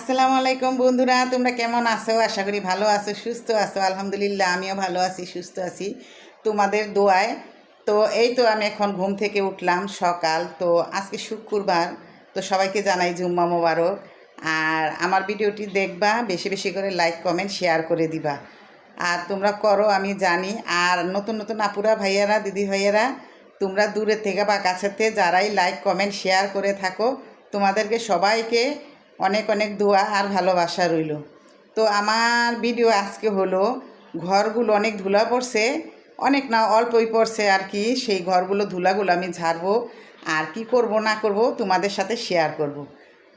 আসসালামু আলাইকুম বন্ধুরা, তোমরা কেমন আছো? আশা করি ভালো আছো, সুস্থ আছো। আলহামদুলিল্লাহ, আমিও ভালো আছি, সুস্থ আছি তোমাদের দোয়ায়। তো এই তো আমি এখন ঘুম থেকে উঠলাম সকাল। তো আজকে শুক্রবার, তো সবাইকে জানাই জুম্মা মোবারক। আর আমার ভিডিওটি দেখবা, বেশি বেশি করে লাইক, কমেন্ট, শেয়ার করে দিবা। আর তোমরা করো, আমি জানি। আর নতুন নতুন আপুরা, ভাইয়ারা, দিদি ভাইয়ারা, তোমরা দূরে থেকে বা কাছেতে যারাই লাইক, কমেন্ট, শেয়ার করে থাকো, তোমাদেরকে সবাইকে অনেক অনেক দোয়া আর ভালোবাসা রইল তো আমার ভিডিও আজকে হলো, ঘরগুলো অনেক ধুলা পড়ছে, অনেক না অল্পই পড়ছে আর কি, সেই ঘরগুলো ধুলাগুলো আমি ঝাড়বো আর কি করব না করব তোমাদের সাথে শেয়ার করব।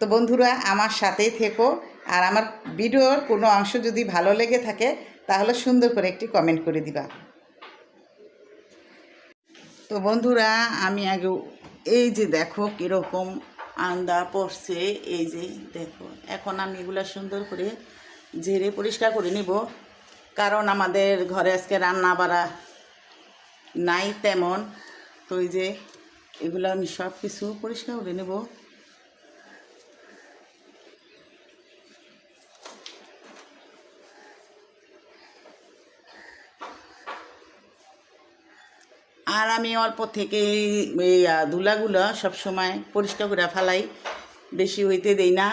তো বন্ধুরা, আমার সাথেই থেকো আর আমার ভিডিওর কোনো অংশ যদি ভালো লেগে থাকে, তাহলে সুন্দর করে একটি কমেন্ট করে দিবা তো বন্ধুরা, আমি আগে এই যে দেখো কীরকম আন্দা পড়ছে, এই যে দেখো, এখন আমি এগুলো সুন্দর করে ঝেড়ে পরিষ্কার করে নিব। কারণ আমাদের ঘরে আজকে রান্না বাড়া নাই তেমন। তো এই যে এগুলো আমি সব কিছু পরিষ্কার করে নেব। আর আমি অল্প থেকে এই ধুলাগুলো সবসময় পরিষ্কার করে ফেলাই বেশি হইতে দেই না।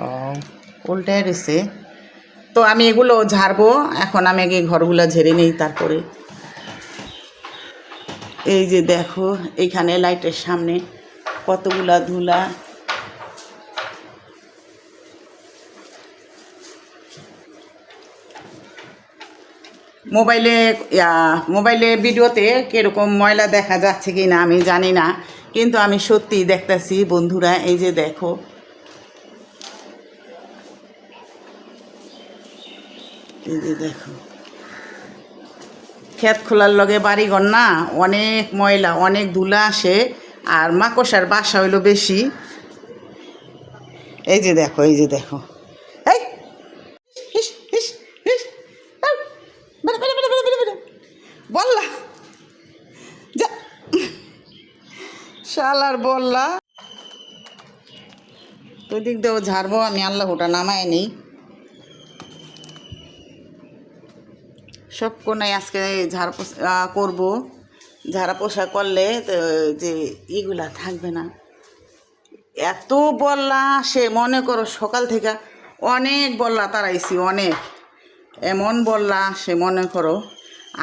ও উল্টায় রয়েছে তো আমি এগুলো ঝাড়বো এখন আমি আগে ঘরগুলো ঝেড়ে নিই তারপরে এই যে দেখো এইখানে লাইটের সামনে কতগুলা ধুলা। মোবাইলে মোবাইলে ভিডিওতে কীরকম ময়লা দেখা যাচ্ছে কি না আমি জানি না, কিন্তু আমি সত্যিই দেখতেছি বন্ধুরা, এই যে দেখো। এই যে দেখো। ক্ষেত খোলার লগে বাড়িঘর না, অনেক ময়লা, অনেক ধুলা আসে, আর মাকসার বাসা হইল বেশি। এই যে দেখো, এই যে দেখো। এই। বললা! যা! শালার বললা। তো দিক দিয়েও ঝাড়বো, আমি আল্লাহ ওটা নামায় নেই। সব কোনায় আজকে ঝাড় পোছা করব। ঝাড়া পোষা করলে যে ইগুলা থাকবে না। এত বললা সে, মনে করো সকাল থেকে অনেক বললা তারাইছি, অনেক। এমন বললা সে, মনে করো।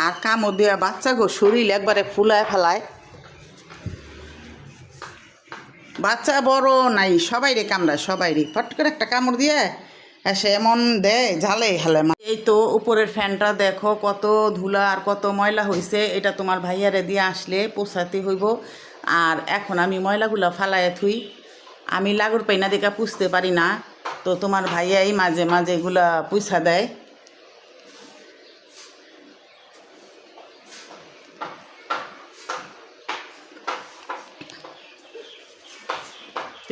আর কামড় দেওয়া বাচ্চা গো, শরীর একবারে ফুলায় ফেলায়। বাচ্চা বড় নাই সবাই রে কামড়ায় সবাই রে ফট করে একটা কামড় দিয়ে সে এমন দেয়, ঝালে হেলে এই তো উপরের ফ্যানটা দেখো, কত ধুলা আর কত ময়লা হয়েছে এটা তোমার ভাইয়ারে দিয়ে আসলে পোষাতে হইব। আর এখন আমি ময়লাগুলো ফালায় থুই। আমি লাগুর পাইনা দেখা পুষতে পারি না, তো তোমার ভাইয়াই মাঝে মাঝে এগুলা পুষা দেয়।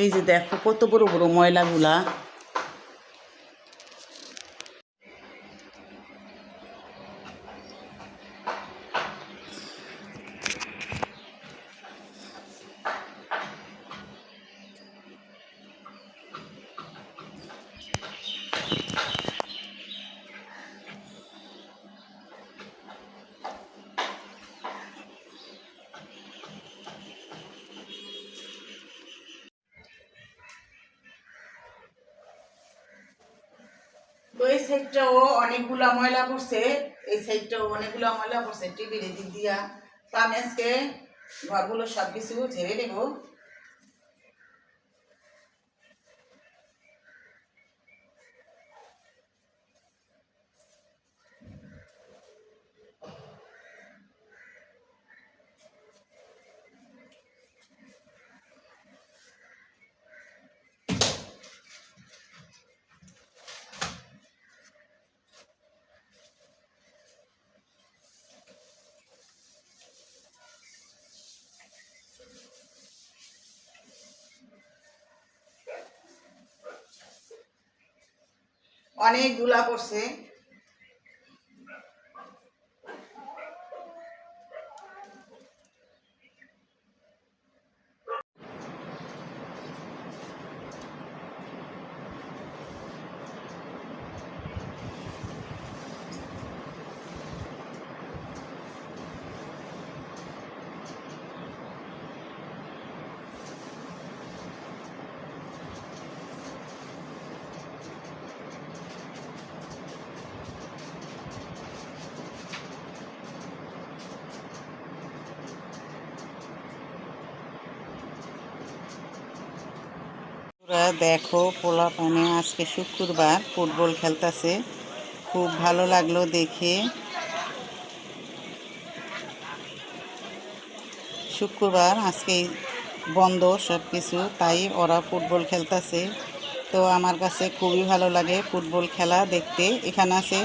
এই যে দেখো কত বড় বড় ময়লাগুলা। সাইডটাও অনেকগুলো ময়লা পড়ছে, এই সাইডটাও অনেকগুলো ময়লা পড়ছে টিভি দিক দিয়া। তো আমি আজকে ঘরগুলো সব কিছু ঝেড়ে নেব। অনেক ধুলা পড়ছে তোরা দেখো পোলা পানে আজকে শুক্রবার ফুটবল খেলতেছে। খুব ভালো লাগল দেখে। শুক্রবার আজকে বন্ধ সব কিছু তাই ওরা ফুটবল খেলতেছে। তো আমার কাছে খুবই ভালো লাগে ফুটবল খেলা দেখতে। এখানে আছে,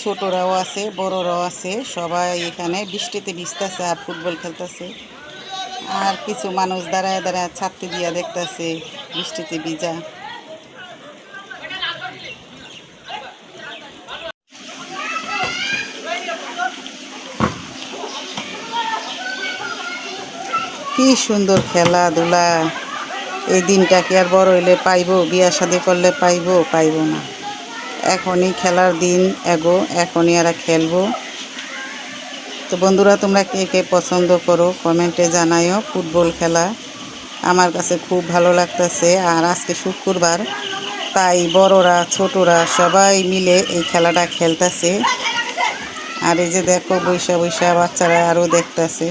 ছোটরাও আছে, বড়রাও আছে, সবাই এখানে বৃষ্টিতে ভিজতেছে আর ফুটবল খেলতেছে। আর কিছু মানুষ দাঁড়ায় দাঁড়ায় ছাত্রী দিয়া দেখতেছে বৃষ্টিতে ভিজা কি সুন্দর খেলাধুলা। এই দিনটা কি আর বড় হইলে পাইবো? বিয়া শাদি করলে পাইবো পাইবো না। এখনই খেলার দিন, এগো, এখনই এরা খেলব। তো বন্ধুরা, তোমরা কে কে পছন্দ করো, কমেন্টে জানাইও ফুটবল খেলা। আমার কাছে খুব ভালো লাগতেছে। আর আজকে শুক্রবার, তাই বড়রা, ছোটরা সবাই মিলে এই খেলাটা খেলতেছে। আর এই যে দেখো, বৈশা বৈশা বাচ্চারা আরও দেখতেছে।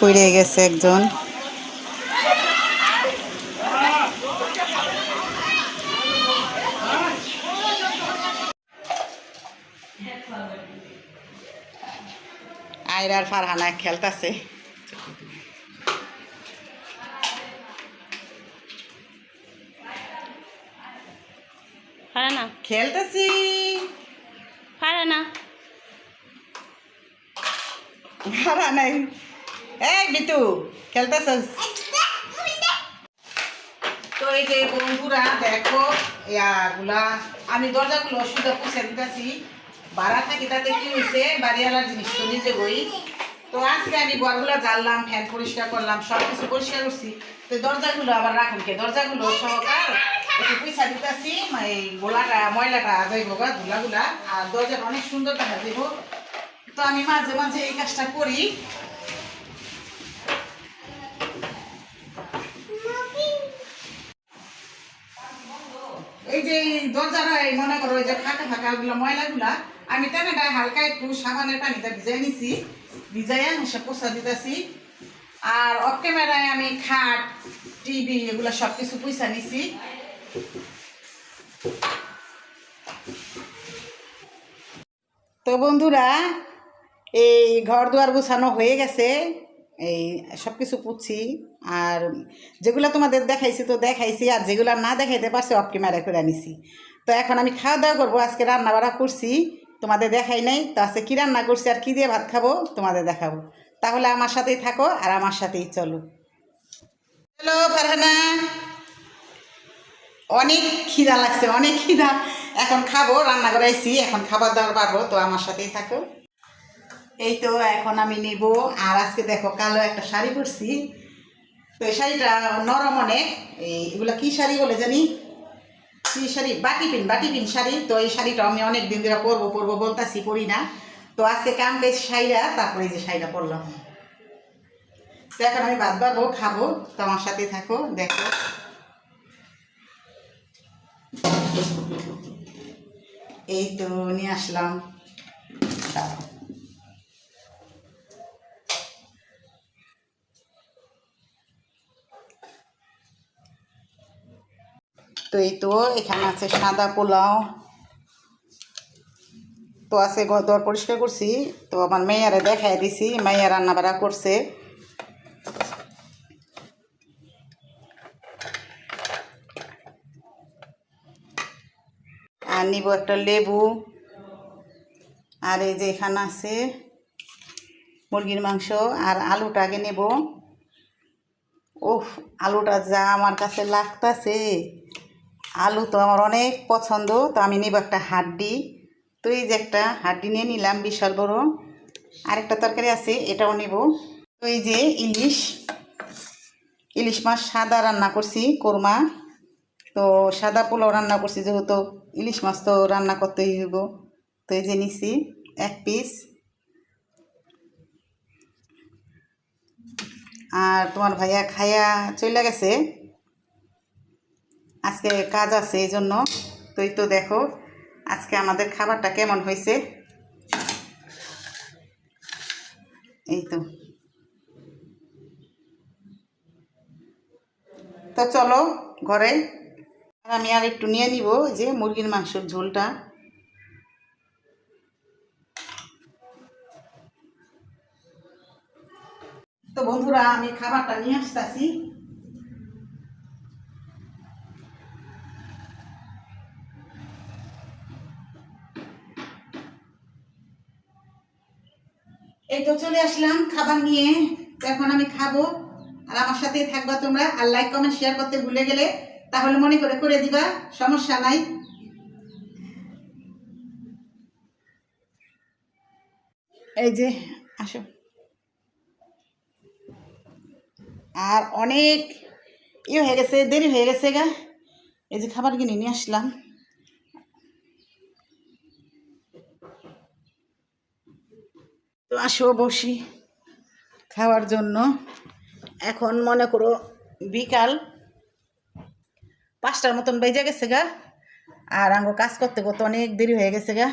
পড়ে গেছে একজন। আয়রার ফারহানা খেলতেছে। পারে না খেলতেছি। পারে না ভাড়া নাই এই বিটু খেলতেছিস? তো এই যে বন্ধুরা দেখো ইয়াগুলা আমি দরজাগুলো সুদা পুষে দিতেছি। ভাড়া থাকি তাতে কি হয়েছে বাড়িওয়ালার জিনিস তো নিজে বই। তো আজকে আমি ঘরগুলো জ্বাললাম, ফ্যান পরিষ্কার করলাম সব কিছু পরিষ্কার করছি। তো দরজাগুলো আবার রাখুন কে? দরজাগুলো সহকার একটু পয়সা দিতেছি এই গোলাটা, ময়লাটা যাইব গা, ধুলাগুলা। আর দরজাটা অনেক সুন্দর দেখা যাইব। তো আমি মাঝে মাঝে এই কাজটা করি। এই যে দরজাটা মনে করো যে ফাঁকা ফাঁকা ওগুলো, ময়লাগুলা আমি তো এটা হালকা একটু সাবানের পানিতে ভিজাই নিছি। ভিজাইয়া সে পোষা দিতেছি। আর অফ ক্যামেরায় আমি খাট, টিভি এগুলো সব কিছু পয়সা নিছি। তো বন্ধুরা, এই ঘর দুয়ার গুছানো হয়ে গেছে। এই সব কিছু পুচ্ছি আর যেগুলো তোমাদের দেখাইছি তো দেখাইছি, আর যেগুলো না দেখাইতে পারছি, অফ ক্যামেরা করে নিছি। তো এখন আমি খাওয়া দাওয়া করব, আজকে রান্না বাড়া করছি। তোমাদের দেখাই নাই, তো আজকে কী রান্না করছি আর কী দিয়ে ভাত খাব তোমাদের দেখাবো। তাহলে আমার সাথেই থাকো আর আমার সাথেই চলো। হ্যালো, ফারহানা। অনেক খিদা লাগছে, অনেক খিদা। এখন খাব, রান্না করাইছি এখন খাবার দাবার পারব তো আমার সাথেই থাকো। এই তো এখন আমি নেব, আর আজকে দেখো কালো একটা শাড়ি পরছি। তো এই শাড়িটা নরম অনেক, এই এগুলা কি শাড়ি বলে জানি? কি শাড়ি বাটি পিন বাটি পিন শাড়ি। তো এই শাড়িটা আমি অনেক দিন ধরে পরবো পরবো বলতাছি, পরি না। তো আজকে কাম পেয়েছি শাড়িটা তারপরে যে শাড়িটা পরলাম। তো এখন আমি ভাত বাড়বো, খাব, তো আমার সাথে থাকো, দেখো। এই তো, নিয়ে আসলাম। তো এই তো, এখানে আছে সাদা পোলাও। তো আছে ঘর পরিষ্কার করছি। তো আমার মেয়ারে দেখাই দিছি মেয়া রান্না বাড়া করছে। আর নিব একটা লেবু। আর এই যে এখানে আছে মুরগির মাংস আর আলুটা আগে নেব। ওহ আলুটা যা আমার কাছে লাগতাছে। আলু তো আমার অনেক পছন্দ, তো আমি নেব একটা হাড্ডি। তো এই যে একটা হাড্ডি নিয়ে নিলাম, বিশাল বড়। আরেকটা তরকারি আছে, এটাও নেব। তো এই যে ইলিশ ইলিশ মাছ সাদা রান্না করছি, কোরমা। তো সাদা পোলাও রান্না করছি, যেহেতু ইলিশ মাছ তো রান্না করতেই হইব। তো এই যে নিছি, এক পিস। আর তোমার ভাইয়া খাইয়া চলে গেছে। আজকে কাজ আছে এই জন্য। তুই তো দেখো, আজকে আমাদের খাবারটা কেমন হয়েছে? এই তো। তো চলো ঘরে। আমি আর একটু নিয়ে নিব যে মুরগির মাংসের ঝোলটা। তো বন্ধুরা, আমি খাবারটা নিয়ে আসতেছি। এই তো চলে আসলাম খাবার নিয়ে। এখন আমি খাব। আর আমার সাথেই থাকবা তোমরা। আর লাইক কমেন্ট শেয়ার করতে ভুলে গেলে তাহলে মনে করে করে দিবা। সমস্যা নাই। এই যে, আসো। আর অনেক ইয়ে হয়ে গেছে, দেরি হয়ে গেছে গা। এই যে খাবার কিনে নিয়ে আসলাম। তো আসো বসি খাওয়ার জন্য। এখন মনে করো বিকাল পাঁচটার মতন বেজে গেছে গা, আর আঙ্গো কাজ করতে করতে অনেক দেরি হয়ে গেছে গা।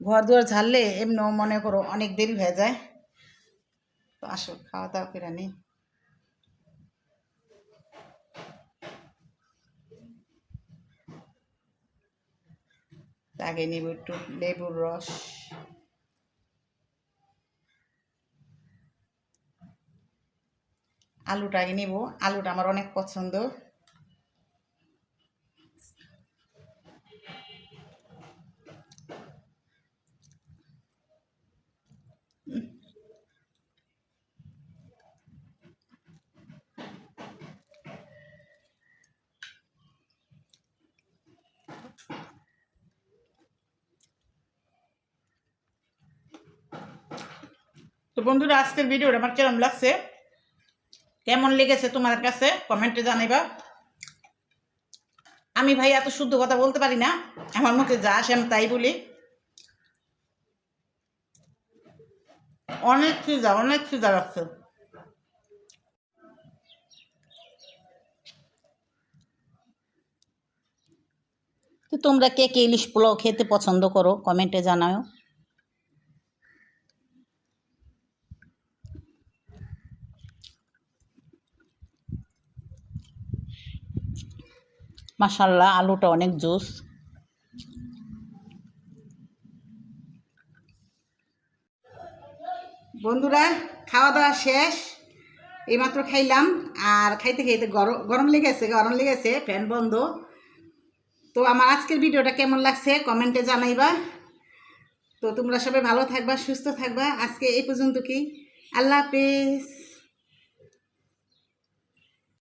ঘর দুয়ার ঝাড়লে এমনিও মনে করো অনেক দেরি হয়ে যায়। তো আসো খাওয়া দাওয়া করে নি। আগে নেব একটু লেবুর রস। আলুটা আগে নেব। আলুটা আমার অনেক পছন্দ। তো বন্ধুরা, আজকের ভিডিওটা আমার কেমন লাগছে? কেমন লেগেছে তোমাদের কাছে? কমেন্টে জানাইবা। আমি ভাই এত শুদ্ধ কথা বলতে পারি না, আমার মুখে যা আসে আমি তাই বলি। অনেক খিদা অনেক খিদা রাখছে তো তোমরা কে কে ইলিশ পোলাও খেতে পছন্দ করো? কমেন্টে জানাও। মাসাল্লাহ আলুটা অনেক জুস। বন্ধুরা খাওয়া দাওয়া শেষ। এইমাত্র খাইলাম, আর খাইতে খাইতে গরম গরম লেগেছে গরম লেগেছে, ফ্যান বন্ধ। তো আমার আজকের ভিডিওটা কেমন লাগছে কমেন্টে জানাইবা। তো তোমরা সবাই ভালো থাকবা, সুস্থ থাকবা। আজকে এই পর্যন্ত কি? আল্লাহ হাফেজ।